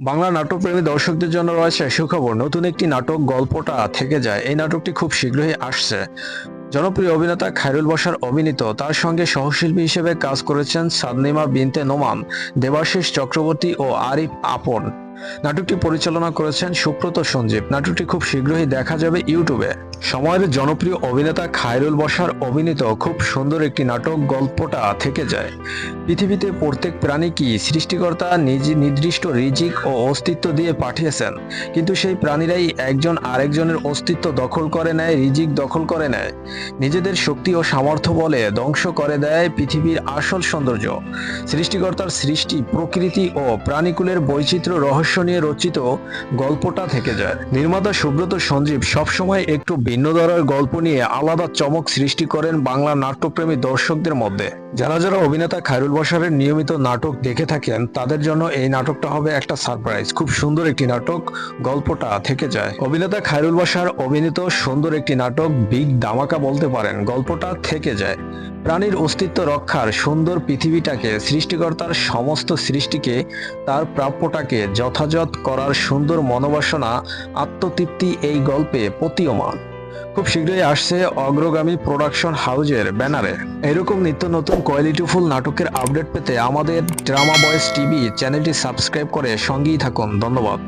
বাংলা নাটকপ্রেমী দর্শকদের জন্য রয়েছে সুখবর। নতুন একটি নাটক গল্পটা থেকে যায়। এই নাটকটি খুব শীঘ্রই আসছে। জনপ্রিয় অভিনেতা খায়রুল বসার অভিনীত, তার সঙ্গে সহশিল্পী হিসেবে কাজ করেছেন সাদনিমা বিনতে নোমান দেবাশিস চক্রবর্তী ও আরিফ আপন। নাটকটি পরিচালনা করেছেন সুব্রত সঞ্জীব। নাটকটি খুব শীঘ্রই দেখা যাবে ইউটিউবে। সময়ের জনপ্রিয় অভিনেতা খায়রুল বসার অভিনীত খুব সুন্দর একটি নাটক গল্পটা থেকে যায়। পৃথিবীতে প্রত্যেক প্রাণীকেই সৃষ্টিকর্তা নিজ নির্দিষ্ট রিজিক ও অস্তিত্ব দিয়ে পাঠিয়েছেন। কিন্তু সেই প্রাণীরাই একজন আরেকজনের অস্তিত্ব দখল করে নেয়, রিজিক দখল করে নেয়। নিজেদের শক্তি ও সামর্থ্য বলে ধ্বংস করে দেয় পৃথিবীর আসল সৌন্দর্য। সৃষ্টিকর্তার সৃষ্টি প্রকৃতি ও প্রাণীকুলের বৈচিত্র্য রহস্য নিয়ে রচিত গল্পটা থেকে যায়। নির্মাতা সুব্রত সঞ্জীব সবসময় একটু ভিন্ন ধারার গল্প নিয়ে আলাদা চমক সৃষ্টি করেন বাংলা নাট্যপ্রেমী দর্শকদের মধ্যে। যারা যারা অভিনেতা খায়রুল বসারের নিয়মিত নাটক দেখে থাকেন, তাদের জন্য এই নাটকটা হবে একটা সারপ্রাইজ খুব সুন্দর একটি নাটক গল্পটা থেকে যায়। অভিনেতা খায়রুল বসার অভিনীত সুন্দর একটি নাটক বিগ দামাকা বলতে পারেন, গল্পটা থেকে যায়। প্রাণীর অস্তিত্ব রক্ষার সুন্দর পৃথিবীটাকে, সৃষ্টিকর্তার সমস্ত সৃষ্টিকে, তার প্রাপ্যটাকে যথাযথ করার সুন্দর মনোবাসনা, আত্মতৃপ্তি এই গল্পে প্রতীয়মান। খুব শীঘ্রই আসছে অগ্রগামী প্রোডাকশন হাউজের ব্যানারে। এরকম নিত্য নতুন কোয়ালিটিফুল নাটকের আপডেট পেতে আমাদের ড্রামা বয়েস টিভি চ্যানেলটি সাবস্ক্রাইব করে সঙ্গেই থাকুন। ধন্যবাদ।